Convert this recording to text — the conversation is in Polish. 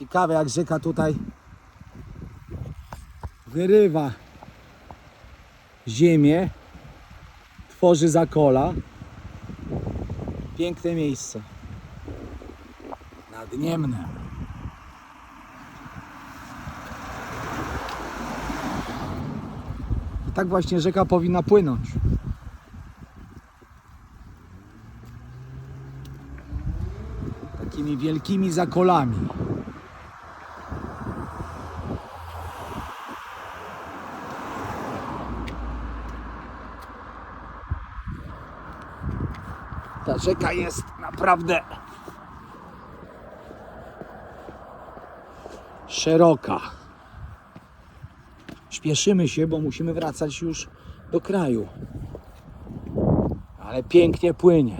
Ciekawe jak rzeka tutaj wyrywa ziemię, tworzy zakola. Piękne miejsce. Nad Niemnem. I tak właśnie rzeka powinna płynąć. Takimi wielkimi zakolami. Ta rzeka jest naprawdę szeroka. Śpieszymy się, bo musimy wracać już do kraju. Ale pięknie płynie.